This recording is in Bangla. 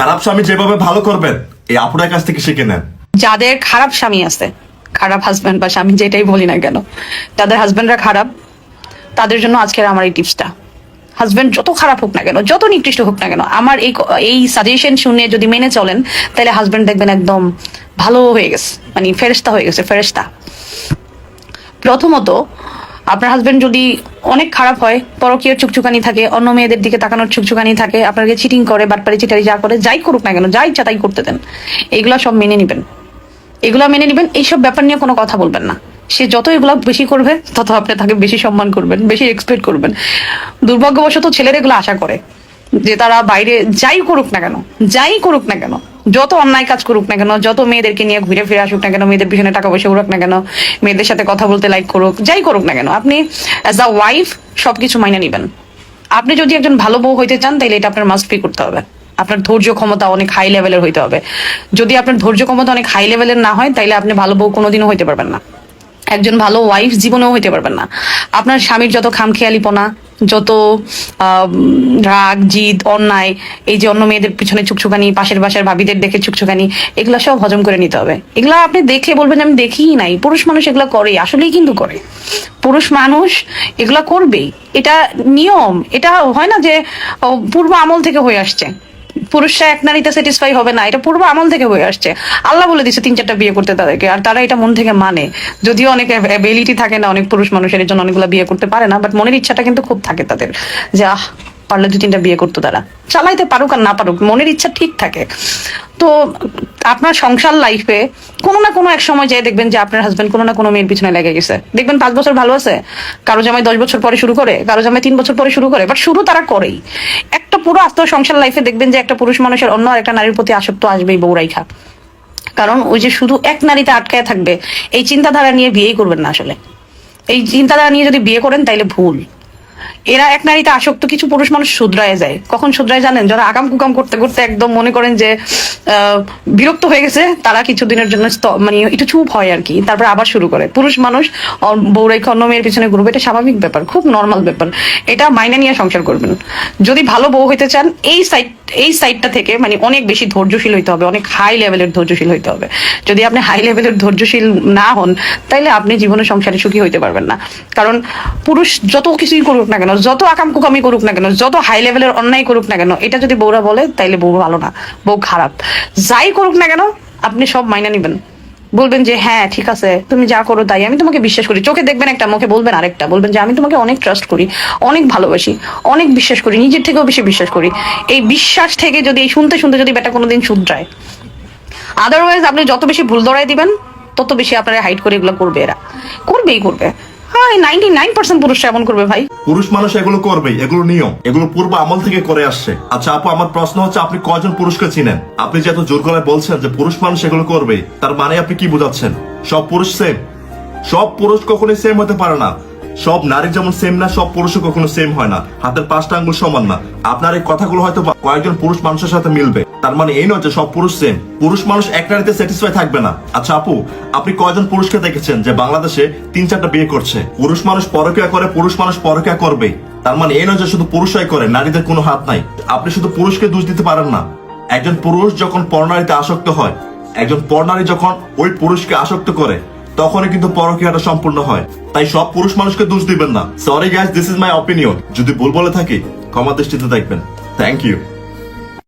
খারাপ স্বামী যেভাবে ভালো করবেন, এই আপুরার কাছ থেকে শিখে নেন। যাদের খারাপ স্বামী আছে, খারাপ হাজব্যান্ড বা স্বামী যেটাই বলি না কেন তাদের হাজব্যান্ডরা খারাপ, তাদের জন্য আজকের আমার এই টিপসটা হাজব্যান্ড যত খারাপ হোক না কেন, যত নিকৃষ্ট হোক না কেন, আমার এই এই সাজেশন শুনে যদি মেনে চলেন, তাহলে হাজব্যান্ড দেখবেন একদম ভালো হয়ে গেছে মানে ফেরেস্তা হয়ে গেছে ফেরেস্তা প্রথমত আপনার হাজব্যান্ড যদি অনেক খারাপ হয়, পরকীয় চুকচুকানি থাকে, অন্য মেয়েদের দিকে তাকানোর চুকচুকানি থাকে, আপনাকে চিটিং করে বাটপারি চিটারি যা করে, যাই করুক না কেন, যা ইচ্ছা তাই করতে দেন। এগুলা সব মেনে নেবেন। এগুলো মেনে নেবেন, এইসব ব্যাপার নিয়ে কোনো কথা বলবেন না। সে যত এগুলো বেশি করবে, তত আপনি তাকে বেশি সম্মান করবেন, বেশি এক্সপেক্ট করবেন। দুর্ভাগ্যবশত ছেলেরা এগুলো আশা করে, যে তারা বাইরে যাই করুক না কেন, যাই করুক না কেন যত অন্যায় কাজ করুক না কেন, যত মেয়েদেরকে নিয়ে ঘুরে ফিরে আসুক না কেন, মেয়েদের পিছনে টাকা পয়সা উড়ুক না কেন, মেয়েদের সাথে কথা বলতে লাইক করুক, যাই করুক না কেন, আপনি অ্যাজ আ ওয়াইফ সবকিছু মাইনে নিবেন। আপনি যদি একজন ভালো বউ হইতে চান তাহলে এটা আপনার মাস্ট পে করতে হবে। আপনার ধৈর্য ক্ষমতা অনেক হাই লেভেলের হইতে হবে। যদি আপনার ধৈর্য ক্ষমতা অনেক হাই লেভেলের না হয়, তাইলে আপনি ভালো বউ কোনোদিনও হইতে পারবেন না। একজন ভালো ওয়াইফ জীবনেও হইতে পারবেন না। আপনার স্বামীর যত খামখেয়ালিপনা যত রাগ, জিদ, অন্যায়, এই যে অন্য মেয়েদের পিছনে চুকচুকানি, পাশের বাসার ভাবিদের দেখে চুকচুকানি, এগুলা সব হজম করে নিতে হবে। এগুলা আপনি দেখে বলবেন আমি দেখিই নাই। পুরুষ মানুষ এগুলা করে, আসলেই কিন্তু করে। পুরুষ মানুষ এগুলা করবেই। এটা নিয়ম। এটা হয় না যে পূর্ব আমল থেকে হয়ে আসছে। পুরুষরা এক নারীতে স্যাটিসফাই হবে না, এটা পূর্ব আমল থেকে হয়ে আসছে। আল্লাহ বলে দিচ্ছে তিন চারটা বিয়ে করতে তাদেরকে, আর তারা এটা মন থেকে মানে। যদিও অনেক অ্যাবিলিটি থাকে না, অনেক পুরুষ মানুষের জন্য অনেকগুলো বিয়ে করতে পারে না বাট মনের ইচ্ছাটা কিন্তু খুব থাকে তাদের, যে, আহ পারলে দু তিনটা বিয়ে করতো তারা। চালাইতে পারুক আর না পারুক, মনের ইচ্ছা ঠিক থাকে। তো আপনার সংসার লাইফে কোনো না কোনো এক সময় যেয়ে দেখবেন যে আপনার হাজবেন্ড কোনো না কোনো মেয়ের পিছনে লেগে গেছে। দেখবেন পাঁচ বছর ভালো আছে, কারও জামাই দশ বছর পরে শুরু করে, কারও জামাই তিন বছর পরে শুরু করে বাট শুরু তারা করেই। একটা পুরো আস্ত সংসার লাইফে দেখবেন যে একটা পুরুষ মানুষের অন্য একটা নারীর প্রতি আসক্ত আসবেই বউরাইখা। কারণ ওই যে শুধু এক নারীতে আটকায় থাকবে, এই চিন্তাধারা নিয়ে বিয়েই করবেন না আসলে। এই চিন্তাধারা নিয়ে যদি বিয়ে করেন তাইলে ভুল। এরা এক নারীতে আসক্ত, কিছু পুরুষ মানুষ শুধরায় যায়। কখন শুধরায় জানেন? যারা আকাম কুকাম করতে করতে একদম মনে করেন যে বিরক্ত হয়ে গেছে, তারা কিছুদিনের জন্য মানে একটু চুপ হয় আর কি। তারপর আবার শুরু করে। পুরুষ মানুষ বউরাই অন্য মেয়ের পিছনে ঘুরবে, এটা স্বাভাবিক ব্যাপার, খুব নর্মাল ব্যাপার। এটা মাইনে নিয়ে সংসার করবেন। যদি ভালো বউ হইতে চান, এই সাইড এই সাইডটা থেকে মানে অনেক বেশি ধৈর্যশীল হইতে হবে, অনেক হাই লেভেলের ধৈর্যশীল হইতে হবে। যদি আপনি হাই লেভেলের ধৈর্যশীল না হন, তাইলে আপনি জীবনে সংসারে সুখী হইতে পারবেন না। কারণ পুরুষ যত কিছুই করুক না কেন? যত আকাম কুকামি করুক না কেন, যত হাই লেভেলের অন্যায় করুক না কেন, এটা যদি বউরা বলে, তাইলে বউ ভালো না, বউ খারাপ। যাই করুক না কেন, আপনি সব মাইনা নিবেন। বলবেন যে হ্যাঁ ঠিক আছে, তুমি যা করো তাই, আমি তোমাকে বিশ্বাস করি। চোখে দেখবেন একটা, মুখে বলবেন আরেকটা, বলবেন যে, আমি তোমাকে অনেক ট্রাস্ট করি, অনেক ভালোবাসি, অনেক বিশ্বাস করি, নিজের থেকেও বেশি বিশ্বাস করি। এই বিশ্বাস থেকে যদি, এই শুনতে শুনতে যদি বেটা কোনোদিন শুধরায় আদারওয়াইজ আপনি যত বেশি ভুল ধরাই দিবেন, তত বেশি আপনারা হাইট করে এগুলো করবে এরা। করবেই করবে। পুরুষরা এমন করবে ভাই। পুরুষ মানুষ এগুলো করবেই, এগুলো নিয়ম, এগুলো পূর্ব আমল থেকে করে আসছে। আচ্ছা আপু, আমার প্রশ্ন হচ্ছে আপনি পুরুষকে চিনেন? আপনি যে এত জোর করে বলছেন যে পুরুষ মানুষ এগুলো করবেই তার মানে আপনি কি বোঝাচ্ছেন? সব পুরুষ সেম সব পুরুষ কখনোই সেম হতে পারে না। সব নারী যেমন সেম না, সব পুরুষও কখনো সেম হয় না। হাতের পাঁচটা আঙ্গুল সমান না। আপনার এই কথাগুলো হয়তো কয়েকজন পুরুষ মানুষের সাথে মিলবে। তার মানে এই নয় যে সব পুরুষ সেম পুরুষ মানুষ এক নারীতে স্যাটিসফাই থাকবে না। আচ্ছা আপু, আপনি কয়জন পুরুষকে দেখেছেন যে বাংলাদেশে তিন চারটা বিয়ে করছে? পুরুষ মানুষ পরকিয়া করে, পুরুষ মানুষ পরকিয়া করবে তার মানে এই নয় যে শুধু পুরুষরাই করে, নারীদের কোনো হাত নাই। আপনি শুধু পুরুষকে দোষ দিতে পারেন না। একজন পুরুষ যখন পরনারীতে আসক্ত হয়, একজন পরনারী যখন ওই পুরুষকে আসক্ত করে, তখনই কিন্তু পরকীয়াটা সম্পূর্ণ হয়। তাই সব পুরুষ মানুষকে দোষ দিবেন না। Sorry guys this is my opinion যদি ভুল বলে থাকি, ক্ষমা দৃষ্টিতে দেখবেন। Thank you